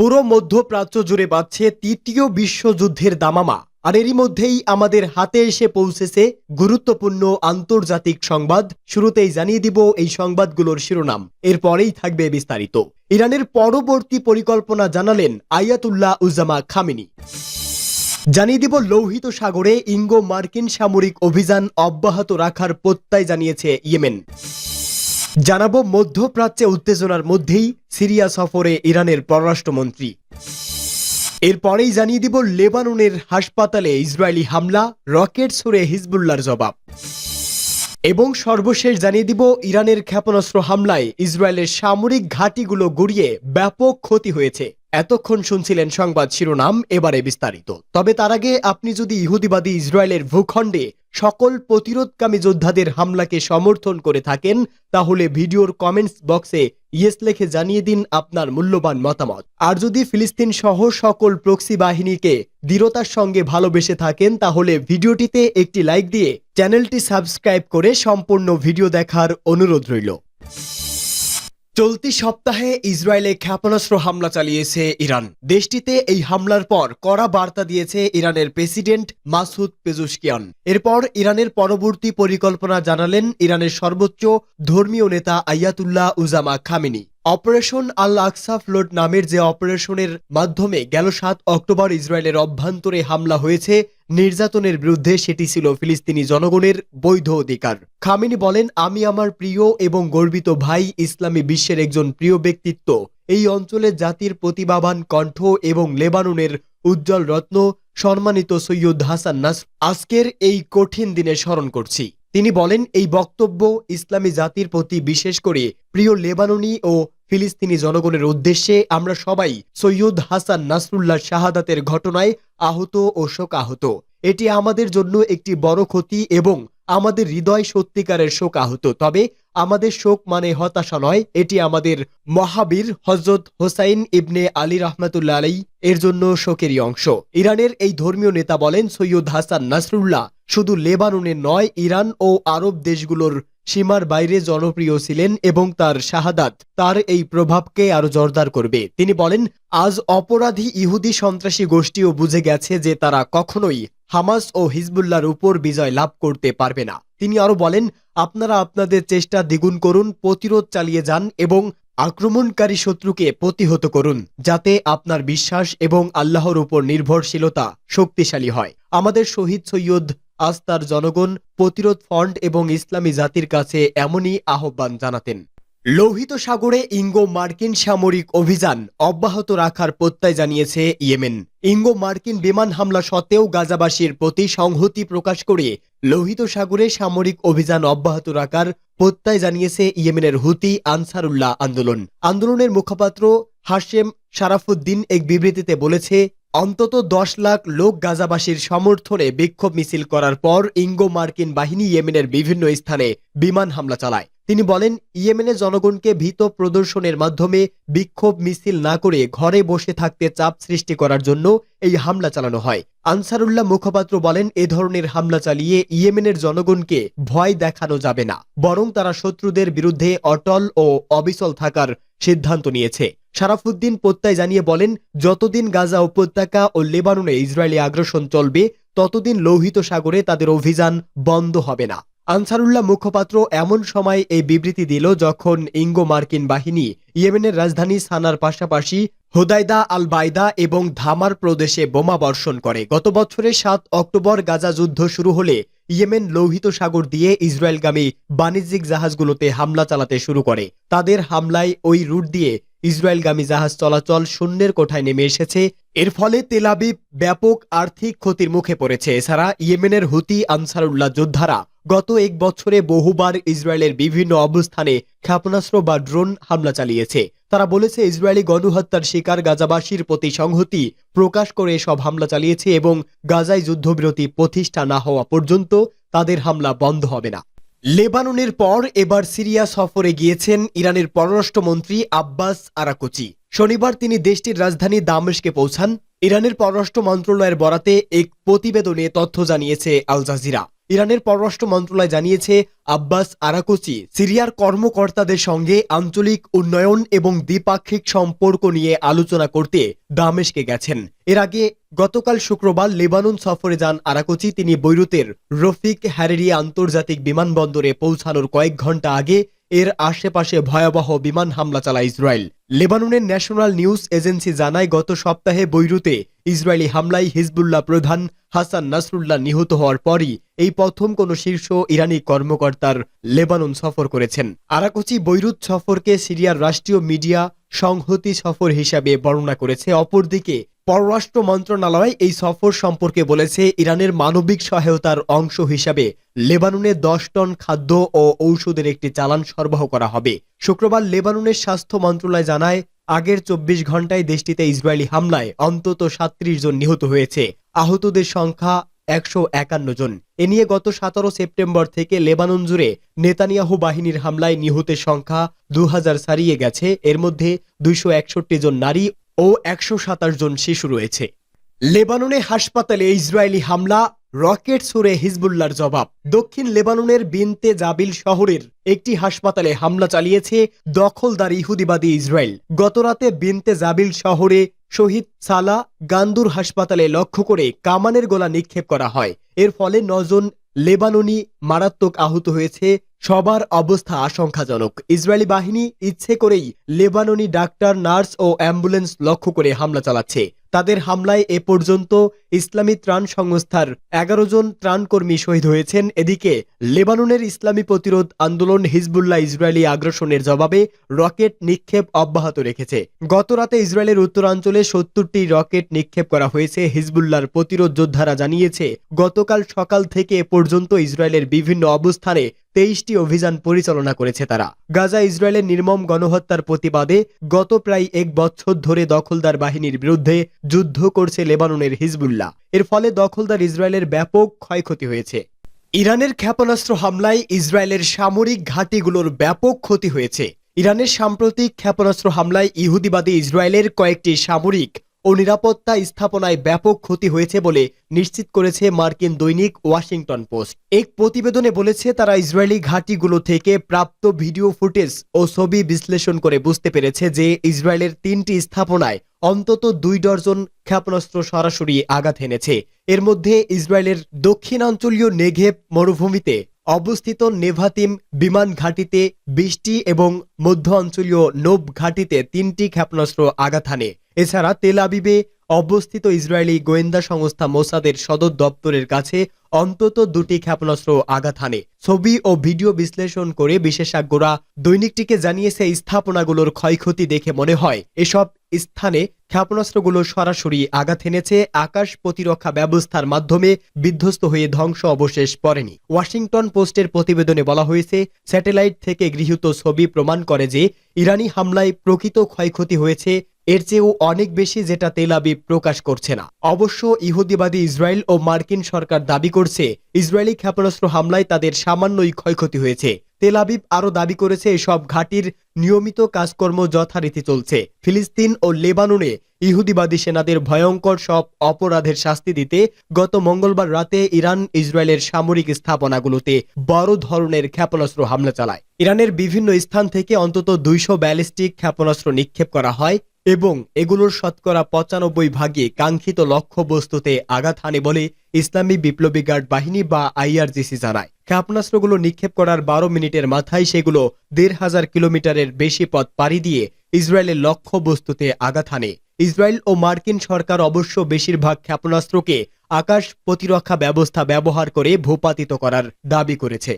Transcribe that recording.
পুরো মধ্যপ্রাচ্য জুড়ে বাড়ছে তৃতীয় বিশ্বযুদ্ধের দামামা। আর এরই মধ্যেই আমাদের হাতে এসে পৌঁছেছে গুরুত্বপূর্ণ আন্তর্জাতিক সংবাদ। শুরুতেই জানিয়ে দিব এই সংবাদগুলোর শিরোনাম। এরপরেই থাকবে বিস্তারিত। ইরানের পরবর্তী পরিকল্পনা জানালেন আয়াতুল্লাহ উজ্জামা খামিনি। জানিয়ে দিব লৌহিত সাগরে ইঙ্গো মার্কিন সামরিক অভিযান অব্যাহত রাখার প্রত্যয় জানিয়েছে ইয়েমেন। জানাব মধ্যপ্রাচ্যে উত্তেজনার মধ্যেই সিরিয়া সফরে ইরানের পররাষ্ট্রমন্ত্রী। এরপরেই জানিয়ে দিব লেবাননের হাসপাতালে ইসরায়েলি হামলা, রকেট ছুড়ে হিজবুল্লার জবাব। এবং সর্বশেষ জানিয়ে দিব ইরানের ক্ষেপণাস্ত্র হামলায় ইসরায়েলের সামরিক ঘাঁটিগুলো গড়িয়ে ব্যাপক ক্ষতি হয়েছে। এতক্ষণ শুনছিলেন সংবাদ শিরোনাম, এবারে বিস্তারিত। তবে তার আগে আপনি যদি ইহুদিবাদী ইসরায়েলের ভূখণ্ডে সকল প্রতিরোধকামী যোদ্ধাদের হামলাকে সমর্থন করে থাকেন, তাহলে ভিডিওর কমেন্টস বক্সে ইয়েস লেখে জানিয়ে দিন আপনার মূল্যবান মতামত। আর যদি ফিলিস্তিন সহ সকল প্রক্সি বাহিনীকে দৃঢ়তার সঙ্গে ভালোবেসে থাকেন, তাহলে ভিডিওটিতে একটি লাইক দিয়ে চ্যানেলটি সাবস্ক্রাইব করে সম্পূর্ণ ভিডিও দেখার অনুরোধ রইল। চলতি সপ্তাহে ইসরায়েলে ক্ষেপণাস্ত্র হামলা চালিয়েছে ইরান। দেশটিতে এই হামলার পর কড়া বার্তা দিয়েছে ইরানের প্রেসিডেন্ট মাসুদ পেজুশকিয়ান। এরপর ইরানের পরবর্তী পরিকল্পনা জানালেন ইরানের সর্বোচ্চ ধর্মীয় নেতা Ayatollah Uzma Khamenei. Operation Al Aqsa flood নামের যে অপারেশনের মাধ্যমে গেল সাত অক্টোবর ইসরায়েলের অভ্যন্তরে হামলা হয়েছে নির্যাতনের বিরুদ্ধে সেটি ছিল ফিলিস্তিনি জনগণের বৈধ অধিকার। খামিনি বলেন, আমি আমার প্রিয় এবং গর্বিত ভাই ইসলামী বিশ্বের একজন প্রিয় ব্যক্তিত্ব। এই অঞ্চলের জাতির প্রতিভাবান কণ্ঠ এবং লেবাননের উজ্জ্বল রত্ন সম্মানিত সৈয়দ হাসান নাস আজকের এই কঠিন দিনে স্মরণ করছি। তিনি বলেন, এই বক্তব্য ইসলামী জাতির প্রতি বিশেষ করে প্রিয় লেবাননি ও ফিলিস্তিনি জনগণের উদ্দেশ্যে আমরা সবাই সৈয়দ হাসান নাসরুল্লাহ শাহাদাতের ঘটনায় আহত ও শোকাহত। এটি আমাদের জন্য একটি বড় ক্ষতি এবং আমাদের হৃদয় সত্যিকারের শোক আহত। তবে আমাদের শোক মানে হতাশা নয়, এটি আমাদের মহাবীর হজরত হোসাইন ইবনে আলী রহমাতুল্লাহ আলাই এর জন্য শোকেরই অংশ। ইরানের এই ধর্মীয় নেতা বলেন, সৈয়দ হাসান নাসরুল্লাহ শুধু লেবাননের নয়, ইরান ও আরব দেশগুলোর সীমার বাইরে জনপ্রিয় ছিলেন এবং তার শাহাদাত, তার এই প্রভাবকে আরও জোরদার করবে। তিনি বলেন, আজ অপরাধী ইহুদি সন্ত্রাসী গোষ্ঠীও বুঝে গেছে যে তারা কখনোই হামাস ও হিজবুল্লার উপর বিজয় লাভ করতে পারবে না। তিনি আরও বলেন, আপনারা আপনাদের চেষ্টা দ্বিগুণ করুন, প্রতিরোধ চালিয়ে যান এবং আক্রমণকারী শত্রুকে প্রতিহত করুন, যাতে আপনার বিশ্বাস এবং আল্লাহর উপর নির্ভরশীলতা শক্তিশালী হয়। আমাদের শহীদ সৈয়দ আস্তার জনগণ প্রতিরোধ ফন্ড এবং ইসলামী জাতির কাছে এমনই আহ্বান জানাতেন। লোহিত সাগরে ইঙ্গো মার্কিন সামরিক অভিযান অব্যাহত রাখার প্রত্যয় জানিয়েছে ইয়েমেন। ইঙ্গো মার্কিন বিমান হামলা সত্ত্বেও গাজাবাসীর প্রতি সংহতি প্রকাশ করে লোহিত সাগরে সামরিক অভিযান অব্যাহত রাখার প্রত্যয় জানিয়েছে ইয়েমেনের হুতি আনসারুল্লাহ আন্দোলন। আন্দোলনের মুখপাত্র হাশেম শারাফুদ্দিন এক বিবৃতিতে বলেছে অন্তত দশ লাখ লোক গাজাবাসীর সমর্থনে বিক্ষোভ মিছিল করার পর ইঙ্গো মার্কিন বাহিনী ইয়েমেনের বিভিন্ন স্থানে বিমান হামলা চালায়। তিনি বলেন, ইয়েমেনের জনগণকে ভীত প্রদর্শনের মাধ্যমে বিক্ষোভ মিছিল না করে ঘরে বসে থাকতে চাপ সৃষ্টি করার জন্য এই হামলা চালানো হয়। আনসারুল্লাহ মুখপাত্র বলেন, এ ধরনের হামলা চালিয়ে ইয়েমেনের জনগণকে ভয় দেখানো যাবে না, বরং তারা শত্রুদের বিরুদ্ধে অটল ও অবিচল থাকার সিদ্ধান্ত নিয়েছে। শারাফুদ্দিন প্রত্যয় জানিয়ে বলেন, যতদিন গাজা উপত্যকা ও লেবাননে ইসরায়েলি আগ্রাসন চলবে, ততদিন লৌহিত সাগরে তাদের অভিযান বন্ধ হবে না। আনসারুল্লাহ মুখপাত্র এমন সময় এই বিবৃতি দিল যখন ইঙ্গো মার্কিন বাহিনী ইয়েমেনের রাজধানী সানার পাশাপাশি হোদাইদা আল বাইদা এবং ধামার প্রদেশে বোমা বর্ষণ করে। গত বছরের সাত অক্টোবর গাজা যুদ্ধ শুরু হলে ইয়েমেন লৌহিত সাগর দিয়ে ইসরায়েলগামী বাণিজ্যিক জাহাজগুলোতে হামলা চালাতে শুরু করে। তাদের হামলায় ওই রুট দিয়ে ইসরায়েলগামী জাহাজ চলাচল শূন্যের কোঠায় নেমে এসেছে। এর ফলে তেলাবিব ব্যাপক আর্থিক ক্ষতির মুখে পড়েছে। এছাড়া ইয়েমেনের হুতি আনসারুল্লাহ যোদ্ধারা গত এক বছরে বহুবার ইসরায়েলের বিভিন্ন অবস্থানে ক্ষেপণাস্ত্র বা ড্রোন হামলা চালিয়েছে। তারা বলেছে, ইসরায়েলি গণহত্যার শিকার গাজাবাসীর প্রতি সংহতি প্রকাশ করে সব হামলা চালিয়েছে এবং গাজায় যুদ্ধবিরতি প্রতিষ্ঠা না হওয়া পর্যন্ত তাদের হামলা বন্ধ হবে না। লেবাননের পর এবার সিরিয়া সফরে গিয়েছেন ইরানের পররাষ্ট্রমন্ত্রী আব্বাস আরাকোচি। শনিবার তিনি দেশটির রাজধানী দামেশকে পৌঁছান। ইরানের পররাষ্ট্র মন্ত্রণালয়ের বরাতে এক প্রতিবেদনে তথ্য জানিয়েছে আল জাজিরা। ইরানের পররাষ্ট্র মন্ত্রণালয় জানিয়েছে, আব্বাস আরাকোচি সিরিয়ার কর্মকর্তাদের সঙ্গে আঞ্চলিক উন্নয়ন এবং দ্বিপাক্ষিক সম্পর্ক নিয়ে আলোচনা করতে দামেশকে গেছেন। এর আগে গতকাল শুক্রবার লেবানন সফরে যান আরাকোচি। তিনি বৈরুতের রফিক হ্যারেরি আন্তর্জাতিক বিমানবন্দরে পৌঁছানোর কয়েক ঘণ্টা আগে এর আশেপাশে ভয়াবহ বিমান হামলা চালায় ইসরায়েল। লেবাননের ন্যাশনাল নিউজ এজেন্সি জানায়, গত সপ্তাহে বৈরুতে ইসরায়েলি হামলায় হিজবুল্লাহ প্রধান হাসান নাসরুল্লাহ নিহত হওয়ার পরই এই প্রথম কোনো শীর্ষ ইরানি কর্মকর্তার লেবানন সফর করেছেন। আরাকুচি বৈরুত সফরকে সিরিয়ার রাষ্ট্রীয় মিডিয়া সংহতি সফর হিসাবে বর্ণনা করেছে। অপরদিকে, পররাষ্ট্র মন্ত্রণালয় এই সফর সম্পর্কে বলেছে, ইরানের মানবিক সহায়তার অংশ হিসাবে লেবাননে দশ টন খাদ্য ও ঔষধের একটি চালান সরবরাহ করা হবে। শুক্রবার লেবাননের স্বাস্থ্য মন্ত্রণালয় জানায় আগের চব্বিশ ঘন্টায় দেশটিতে ইসরায়েলি হামলায় অন্তত সাত্রিশ জন নিহত হয়েছে। আহতদের সংখ্যা একশো একান্ন জন। এ নিয়ে গত সতেরো সেপ্টেম্বর থেকে লেবানন জুড়ে নেতানিয়াহু বাহিনীর হামলায় নিহতের সংখ্যা দু হাজার ছাড়িয়ে গেছে। এর মধ্যে দুইশো একষট্টি জন নারী ও একশো সাতাশ জন শিশু রয়েছে। লেবাননে হাসপাতালে ইসরায়েলি হামলা রকেট ছুড়ে হিজবুল্লার জবাব। দক্ষিণ লেবাননের বিনতে জাবিল শহরের একটি হাসপাতালে হামলা চালিয়েছে দখলদার ইহুদিবাদী ইসরায়েল। গতরাতে বিনতে জাবিল শহরে শহীদ সালা গান্দুর হাসপাতালে লক্ষ্য করে কামানের গোলা নিক্ষেপ করা হয়। এর ফলে নজন লেবাননি মারাত্মক আহত হয়েছে। সবার অবস্থা আশঙ্কাজনক। ইসরায়েলি বাহিনী ইচ্ছে করেই লেবাননি ডাক্তার, নার্স ও অ্যাম্বুলেন্স লক্ষ্য করে হামলা চালাচ্ছে। তাদের হামলায় এ পর্যন্ত ইসলামী ত্রাণ সংস্থার এগারো জন ত্রাণকর্মী শহীদ হয়েছেন। এদিকে লেবাননের ইসলামী প্রতিরোধ আন্দোলন হিজবুল্লাহ ইসরায়েলি আগ্রাসনের জবাবে রকেট নিক্ষেপ অব্যাহত রেখেছে। গতরাতে ইসরায়েলের উত্তরাঞ্চলে সত্তরটি রকেট নিক্ষেপ করা হয়েছে, হিজবুল্লাহর প্রতিরোধ যোদ্ধারা জানিয়েছে। গতকাল সকাল থেকে এ পর্যন্ত ইসরায়েলের বিভিন্ন অবস্থানে তেইশটি অভিযান পরিচালনা করেছে তারা। গাজা ইসরায়েলের নির্মম গণহত্যার প্রতিবাদে গত প্রায় এক বছর ধরে দখলদার বাহিনীর বিরুদ্ধে যুদ্ধ করছে লেবাননের হিজবুল্লাহ। এর ফলে দখলদার ইসরায়েলের ব্যাপক ক্ষয়ক্ষতি হয়েছে। ইরানের ক্ষেপণাস্ত্র হামলায় ইসরায়েলের সামরিক ঘাঁটিগুলোর ব্যাপক ক্ষতি হয়েছে। ইরানের সাম্প্রতিক ক্ষেপণাস্ত্র হামলায় ইহুদিবাদী ইসরায়েলের কয়েকটি সামরিক ও নিরাপত্তা স্থাপনায় ব্যাপক ক্ষতি হয়েছে বলে নিশ্চিত করেছে মার্কিন দৈনিক ওয়াশিংটন পোস্ট। এক প্রতিবেদনে বলেছে, তারা ইসরায়েলি ঘাঁটিগুলো থেকে প্রাপ্ত ভিডিও ফুটেজ ও ছবি বিশ্লেষণ করে বুঝতে পেরেছে যে ইসরায়েলের তিনটি স্থাপনায় অন্তত দুই ডজন ক্ষেপণাস্ত্র সরাসরি আঘাত এনেছে। এর মধ্যে ইসরায়েলের দক্ষিণাঞ্চলীয় নেঘেব মরুভূমিতে অবস্থিত নেভাতিম বিমান ঘাঁটিতে বিশটি এবং মধ্য অঞ্চলীয় নোব ঘাঁটিতে তিনটি ক্ষেপণাস্ত্র আঘাত হানে। এছাড়া তেল আবিবে অবস্থিত ইসরায়েলি গোয়েন্দা সংস্থা মোসাদের সদর দপ্তরের কাছে অন্তত দুটি ক্ষেপণাস্ত্র আঘাত হানে। ছবি ও ভিডিও বিশ্লেষণ করে বিশেষজ্ঞরা দৈনিকটিকে জানিয়েছে স্থাপনাগুলোর ক্ষয়ক্ষতি দেখে মনে হয়। এসব স্থানে ক্ষেপণাস্ত্রগুলো সরাসরি আঘাত এনেছে, আকাশ প্রতিরক্ষা ব্যবস্থার মাধ্যমে বিধ্বস্ত হয়ে ধ্বংস অবশেষ পড়েনি। ওয়াশিংটন পোস্টের প্রতিবেদনে বলা হয়েছে, স্যাটেলাইট থেকে গৃহীত ছবি প্রমাণ করে যে ইরানি হামলায় প্রকৃত ক্ষয়ক্ষতি হয়েছে এর চেয়েও অনেক বেশি যেটা তেল আবিব প্রকাশ করছে না। অবশ্য ইহুদিবাদী ইসরায়েল ও মার্কিন সরকার দাবি করছে, ইসরায়েলি ক্ষেপণাস্ত্র হামলায় তাদের সামান্যই ক্ষয়ক্ষতি হয়েছে। তেল আবিব আরও দাবি করেছে, এসব ঘাটির নিয়মিত কাজকর্ম যথারীতি চলছে। ফিলিস্তিন ও লেবাননে ইহুদিবাদী সেনাদের ভয়ঙ্কর সব অপরাধের শাস্তি দিতে গত মঙ্গলবার রাতে ইরান, ইসরায়েলের সামরিক স্থাপনাগুলোতে বড় ধরনের ক্ষেপণাস্ত্র হামলা চালায়। ইরানের বিভিন্ন স্থান থেকে অন্তত দুইশো ব্যালিস্টিক ক্ষেপণাস্ত্র নিক্ষেপ করা হয় এবং এগুলোর শতকরা পঁচানব্বই ভাগে কাঙ্ক্ষিত লক্ষ্যবস্তুতে আঘাত হানে বলে ইসলামী বিপ্লবী গার্ড বাহিনী বা আইআরজিসি জানায়। ক্ষেপণাস্ত্রগুলো নিক্ষেপ করার বারো মিনিটের মাথায় সেগুলো দেড় হাজার কিলোমিটারের বেশি পথ পাড়ি দিয়ে ইসরায়েলের লক্ষ্যবস্তুতে আঘাত হানে। ইসরায়েল ও মার্কিন সরকার অবশ্য বেশিরভাগ ক্ষেপণাস্ত্রকে আকাশ প্রতিরক্ষা ব্যবস্থা ব্যবহার করে ভূপাতিত করার দাবি করেছে।